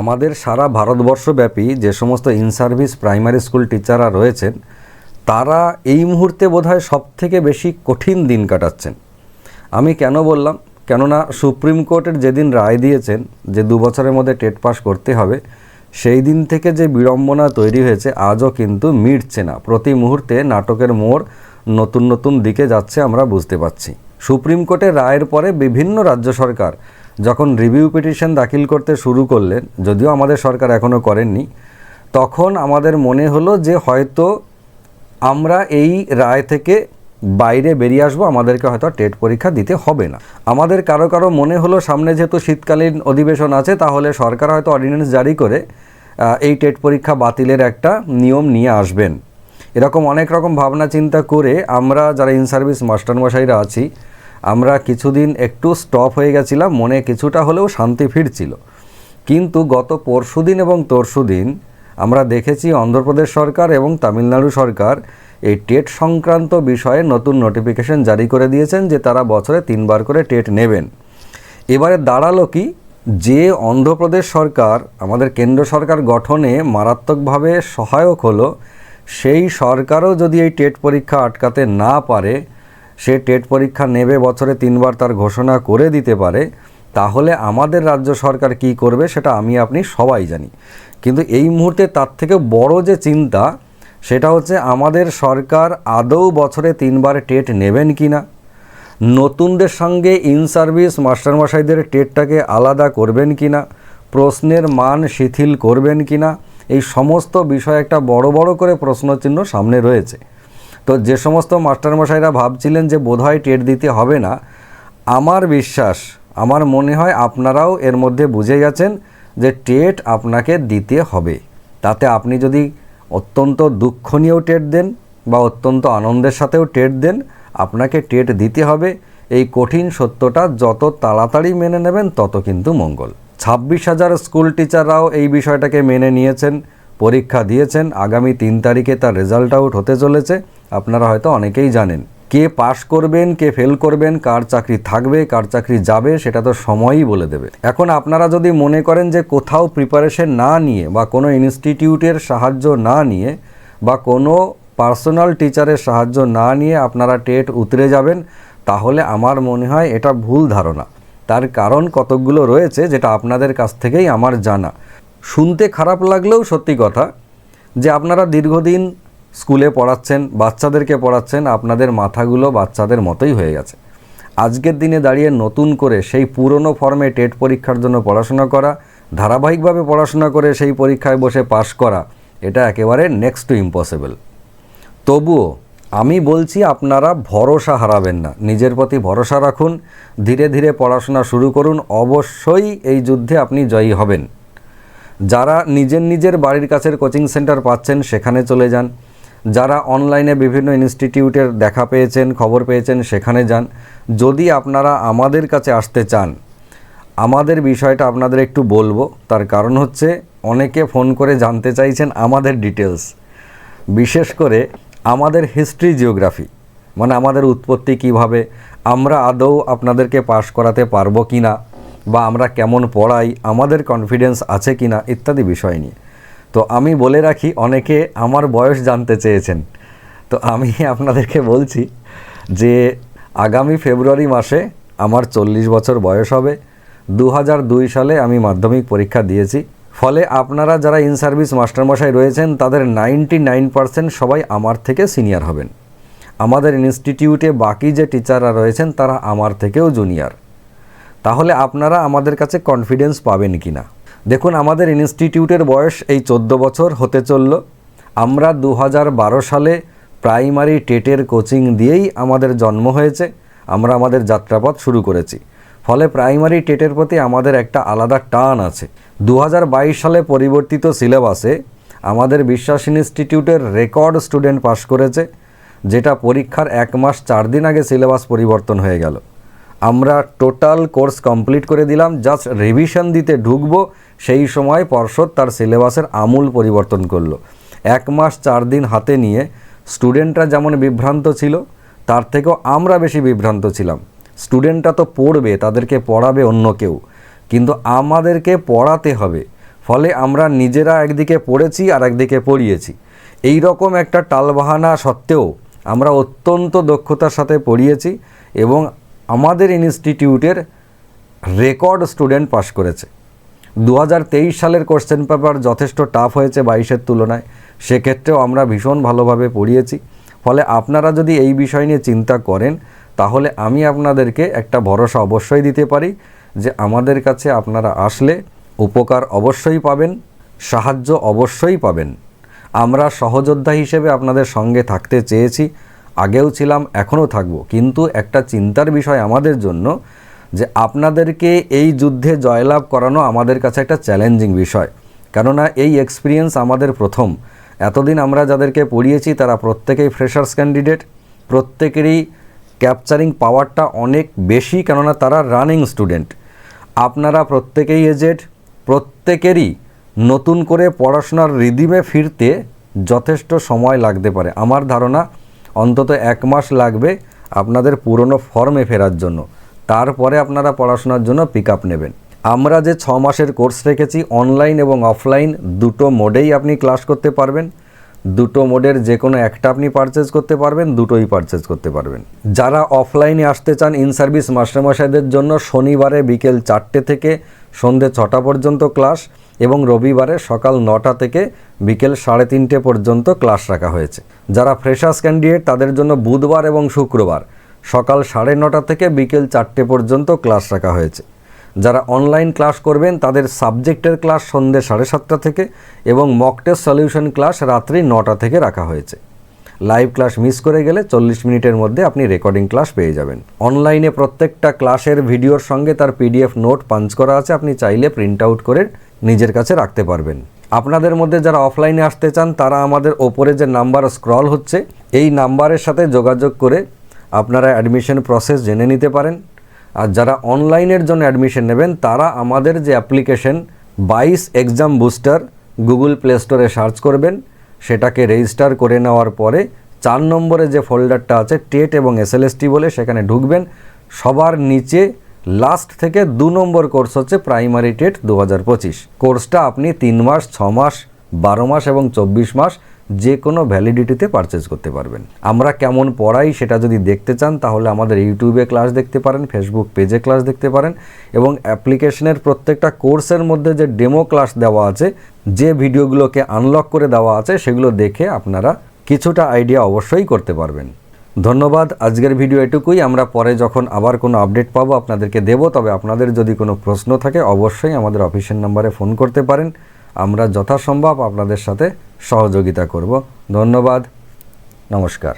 আমাদের সারা ভারতবর্ষব্যাপী যে সমস্ত ইন সার্ভিস প্রাইমারি স্কুল টিচাররা রয়েছেন, তারা এই মুহূর্তে বোধহয় সব থেকে বেশি কঠিন দিন কাটাচ্ছেন। আমি কেন বললাম? কেননা সুপ্রিম কোর্টের যেদিন রায় দিয়েছেন যে দু বছরের মধ্যে টেট পাস করতে হবে, সেই দিন থেকে যে বিড়ম্বনা তৈরি হয়েছে, আজও কিন্তু মিটছে না। প্রতি মুহূর্তে নাটকের মোড় নতুন নতুন দিকে যাচ্ছে আমরা বুঝতে পারছি। সুপ্রিম কোর্টের রায়ের পরে বিভিন্ন রাজ্য সরকার যখন রিভিউ পিটিশন দাখিল করতে শুরু করলেন, যদিও আমাদের সরকার এখনও করেননি, তখন আমাদের মনে হলো যে হয়তো আমরা এই রায় থেকে বাইরে বেরিয়ে আসব, আমাদেরকে হয়তো টেট পরীক্ষা দিতে হবে না। আমাদের কারও কারও মনে হলো সামনে যেহেতু শীতকালীন অধিবেশন আছে, তাহলে সরকার হয়তো অর্ডিন্যান্স জারি করে এই টেট পরীক্ষা বাতিলের একটা নিয়ম নিয়ে আসবেন। এরকম অনেক রকম ভাবনা চিন্তা করে আমরা যারা ইন সার্ভিস মাস্টারমশাইরা আছি আমরা কিছুদিন একটু স্টপ হয়ে গেছিলাম, মনে কিছুটা হলেও শান্তি ফিরছিল। কিন্তু গত পরশুদিন এবং তরশুদিন আমরা দেখেছি অন্ধ্রপ্রদেশ সরকার এবং তামিলনাড়ু সরকার এই টেট সংক্রান্ত বিষয়ে নতুন নোটিফিকেশন জারি করে দিয়েছেন যে তারা বছরে তিনবার করে টেট নেবেন। এবারে দাঁড়াল কি? যে অন্ধ্রপ্রদেশ সরকার, আমাদের কেন্দ্র সরকার গঠনে মারাত্মকভাবে সহায়ক হলো, সেই সরকারও যদি এই টেট পরীক্ষা আটকাতে না পারে সে টেট পরীক্ষা নেবে, বছরে তিনবার তার ঘোষণা করে দিতে পারে, তাহলে আমাদের রাজ্য সরকার কি করবে সেটা আমি, আপনি সবাই জানি। কিন্তু এই মুহূর্তে তার থেকে বড় যে চিন্তা, সেটা হচ্ছে আমাদের সরকার আদৌ বছরে তিনবার টেট নেবেন কি না? নতুনদের সঙ্গে ইন সার্ভিস মাস্টারমশাইদের টেটটাকে আলাদা করবেন কি না? প্রশ্নের মান শিথিল করবেন কি না? এই সমস্ত বিষয় একটা বড় বড় করে প্রশ্নচিহ্ন সামনে রয়েছে। তো যে সমস্ত মাস্টারমশাইরা ভাবছিলেন যে বোধহয় টেট দিতে হবে না, আমার বিশ্বাস, আমার মনে হয় আপনারাও এর মধ্যে বুঝে গেছেন যে টেট আপনাকে দিতে হবে। তাতে আপনি যদি অত্যন্ত দুঃখ নিয়েও টেট দেন বা অত্যন্ত আনন্দের সাথেও টেট দেন, আপনাকে টেট দিতে হবে। এই কঠিন সত্যটা যত তাড়াতাড়ি মেনে নেবেন, তত কিন্তু মঙ্গল। ছাব্বিশ হাজার স্কুল টিচাররাও এই বিষয়টাকে মেনে নিয়েছেন, পরীক্ষা দিয়েছেন, আগামী তিন তারিখে তার রেজাল্ট আউট হতে চলেছে। আপনারা হয়তো অনেকেই জানেন। কে পাশ করবেন, কে ফেল করবেন, কার চাকরি থাকবে, কার চাকরি যাবে, সেটা তো সময়ই বলে দেবে। এখন আপনারা যদি মনে করেন যে কোথাও প্রিপারেশন না নিয়ে বা কোনো ইনস্টিটিউটের সাহায্য না নিয়ে বা কোনো পার্সোনাল টিচারের সাহায্য না নিয়ে আপনারা টেট উতরে যাবেন, তাহলে আমার মনে হয় এটা ভুল ধারণা। তার কারণ কতকগুলো রয়েছে যেটা আপনাদের কাছ থেকেই আমার জানা। শুনতে খারাপ লাগলেও সত্যি কথা যে আপনারা দীর্ঘদিন স্কুলে পড়াচ্ছেন, বাচ্চাদেরকে পড়াচ্ছেন, আপনাদের মাথাগুলো বাচ্চাদের মতোই হয়ে গেছে। আজকের দিনে দাঁড়িয়ে নতুন করে সেই পুরনো ফর্মে টেট পরীক্ষার জন্য পড়াশোনা করা, ধারাবাহিকভাবে পড়াশোনা করে সেই পরীক্ষায় বসে পাশ করা, এটা একেবারে নেক্সট টু ইম্পসিবল তবুও আমি বলছি আপনারা ভরসা হারাবেন না, নিজের প্রতি ভরসা রাখুন, ধীরে ধীরে পড়াশোনা শুরু করুন, অবশ্যই এই যুদ্ধে আপনি জয়ী হবেন। যারা নিজের নিজের বাড়ির কাছের কোচিং সেন্টার পাচ্ছেন, সেখানে চলে যান যারা অনলাইনে বিভিন্ন ইনস্টিটিউটের দেখা পেয়েছেন, খবর পেয়েছেন, সেখানে যান। যদি আপনারা আমাদের কাছে আসতে চান, আমাদের বিষয়টা আপনাদের একটু বলব। তার কারণ হচ্ছে, অনেকে ফোন করে জানতে চাইছেন আমাদের ডিটেলস বিশেষ করে আমাদের হিস্ট্রি জিওগ্রাফি মানে আমাদের উৎপত্তি কীভাবে, আমরা আদৌ আপনাদেরকে পাশ করাতে পারব কি না বা আমরা কেমন পড়াই, আমাদের কনফিডেন্স আছে কি না ইত্যাদি বিষয় নিয়ে। তো আমি বলে রাখি, অনেকে আমার বয়স জানতে চেয়েছেন। তো আমি আপনাদেরকে বলছি যে আগামী ফেব্রুয়ারি মাসে আমার চল্লিশ বছর বয়স হবে। দু দুই সালে আমি মাধ্যমিক পরীক্ষা দিয়েছি। ফলে আপনারা যারা ইন সার্ভিস মাস্টারমশাই রয়েছেন, তাদের নাইনটি নাইন পার্সেন্ট সবাই আমার থেকে সিনিয়র হবেন। আমাদের ইনস্টিটিউটে বাকি যে টিচাররা রয়েছেন, তারা আমার থেকেও জুনিয়র। তাহলে আপনারা আমাদের কাছে কনফিডেন্স পাবেন কি না দেখুন, আমাদের ইনস্টিটিউটের বয়স এই চোদ্দ বছর হতে চলল। আমরা দু হাজার বারো সালে প্রাইমারি টেটের কোচিং দিয়েই আমাদের জন্ম হয়েছে। আমরা আমাদের যাত্রাপথ শুরু করেছি। ফলে প্রাইমারি টেটের প্রতি আমাদের একটা আলাদা টান আছে। দু হাজার বাইশ সালে পরিবর্তিত সিলেবাসে আমাদের বিশ্বাস ইনস্টিটিউটের রেকর্ড স্টুডেন্ট পাশ করেছে, যেটা পরীক্ষার এক মাস চার দিন আগে সিলেবাস পরিবর্তন হয়ে গেল। আমরা টোটাল কোর্স কমপ্লিট করে দিলাম, জাস্ট রিভিশন দিতে ঢুকবো সেই সময় পর্ষদ তার সিলেবাসের আমূল পরিবর্তন করল। এক মাস চার দিন হাতে নিয়ে স্টুডেন্টরা যেমন বিভ্রান্ত ছিল, তার থেকেও আমরা বেশি বিভ্রান্ত ছিলাম। স্টুডেন্টরা তো পড়বে, তাদেরকে পড়াবে অন্য কেউ। কিন্তু আমাদেরকে পড়াতে হবে। ফলে আমরা নিজেরা একদিকে পড়েছি আর একদিকে পড়িয়েছি। এই রকম একটা টালবাহানা সত্ত্বেও আমরা অত্যন্ত দক্ষতার সাথে পড়িয়েছি এবং আমাদের ইনস্টিটিউটের রেকর্ড স্টুডেন্ট পাশ করেছে। দু হাজার তেইশ সালের কোশ্চেন পেপার যথেষ্ট টাফ হয়েছে বাইশের তুলনায়। সেক্ষেত্রেও আমরা ভীষণ ভালোভাবে পড়িয়েছি। ফলে আপনারা যদি এই বিষয় নিয়ে চিন্তা করেন, তাহলে আমি আপনাদেরকে একটা ভরসা অবশ্যই দিতে পারি যে আমাদের কাছে আপনারা আসলে উপকার অবশ্যই পাবেন, সাহায্য অবশ্যই পাবেন। আমরা সহযোদ্ধা হিসেবে আপনাদের সঙ্গে থাকতে চেয়েছি, আগেও ছিলাম, এখনও থাকব। কিন্তু একটা চিন্তার বিষয় আমাদের জন্য যে আপনাদেরকে এই যুদ্ধে জয়লাভ করানো আমাদের কাছে একটা চ্যালেঞ্জিং বিষয়। কেননা এই এক্সপিরিয়েন্স আমাদের প্রথম। এতদিন আমরা যাদেরকে পড়িয়েছি, তারা প্রত্যেকেই ফ্রেশার্স ক্যান্ডিডেট প্রত্যেকেরই ক্যাপচারিং পাওয়ারটা অনেক বেশি, কেননা তারা রানিং স্টুডেন্ট আপনারা প্রত্যেকেই এজেড প্রত্যেকেরই নতুন করে পড়াশোনার রিদিমে ফিরতে যথেষ্ট সময় লাগতে পারে। আমার ধারণা, অন্তত এক মাস লাগবে আপনাদের পুরনো ফর্মে ফেরার জন্য। তারপরে আপনারা পড়াশোনার জন্য পিক আপ নেবেন। আমরা যে ছ মাসের কোর্স রেখেছি অনলাইন এবং অফলাইন দুটো মোডেই আপনি ক্লাস করতে পারবেন। দুটো মোডের যে কোনো একটা আপনি পারচেজ করতে পারবেন, দুটোই পারচেজ করতে পারবেন। যারা অফলাইনে আসতে চান ইন সার্ভিস মাস্টারমশাইদের জন্য শনিবারে বিকেল চারটে থেকে সন্ধে ছটা পর্যন্ত ক্লাস এবং রবিবারে সকাল নটা থেকে বিকেল সাড়ে তিনটে পর্যন্ত ক্লাস রাখা হয়েছে। যারা ফ্রেশার্স ক্যান্ডিডেট তাদের জন্য বুধবার এবং শুক্রবার। সকাল সাড়ে নটা থেকে বিকেল চারটে পর্যন্ত ক্লাস রাখা হয়েছে। যারা অনলাইন ক্লাস করবেন, তাদের সাবজেক্টের ক্লাস সন্ধ্যে সাড়ে সাতটা থেকে এবং মক টেস্ট সলিউশন ক্লাস রাত্রি নটা থেকে রাখা হয়েছে। লাইভ ক্লাস মিস করে গেলে চল্লিশ মিনিটের মধ্যে আপনি রেকর্ডিং ক্লাস পেয়ে যাবেন। অনলাইনে প্রত্যেকটা ক্লাসের ভিডিওর সঙ্গে তার পিডিএফ নোট পাঞ্চ করা আছে, আপনি চাইলে প্রিন্ট আউট করে নিজের কাছে রাখতে পারবেন। আপনাদের মধ্যে যারা অফলাইনে আসতে চান, তারা আমাদের ওপরে যে নাম্বার স্ক্রল হচ্ছে, এই নাম্বারের সাথে যোগাযোগ করে আপনারা অ্যাডমিশন প্রসেস জেনে নিতে পারেন। আর যারা অনলাইনের জন্য অ্যাডমিশন নেবেন, তারা আমাদের যে অ্যাপ্লিকেশন বাইশ এক্সাম বুস্টার গুগল প্লে স্টোরে সার্চ করবেন। সেটাকে রেজিস্টার করে নেওয়ার পরে চার নম্বরে যে ফোল্ডারটা আছে, টেট এবং এসএলএসটি বলে সেখানে ঢুকবেন। সবার নিচে লাস্ট থেকে দু নম্বর কোর্স হচ্ছে প্রাইমারি টেট দু হাজার পঁচিশ। কোর্সটা আপনি তিন মাস, ছ মাস, বারো মাস এবং চব্বিশ মাস যে কোনো ভ্যালিডিটিতে পারচেজ করতে পারবেন। আমরা কেমন পড়াই সেটা যদি দেখতে চান, তাহলে আমাদের ইউটিউবে ক্লাস দেখতে পারেন ফেসবুক পেজে ক্লাস দেখতে পারেন এবং অ্যাপ্লিকেশনের প্রত্যেকটা কোর্সের মধ্যে যে ডেমো ক্লাস দেওয়া আছে, যে ভিডিওগুলোকে আনলক করে দেওয়া আছে, সেগুলো দেখে আপনারা কিছুটা আইডিয়া অবশ্যই করতে পারবেন। ধন্যবাদ, আজকের ভিডিও এটুকুই। আমরা পরে যখন আবার কোনো আপডেট পাবো, আপনাদেরকে দেব। তবে আপনাদের যদি কোনো প্রশ্ন থাকে, অবশ্যই আমাদের অফিসের নাম্বারে ফোন করতে পারেন। আমরা যথাসম্ভব আপনাদের সাথে সহযোগিতা করব। ধন্যবাদ। নমস্কার।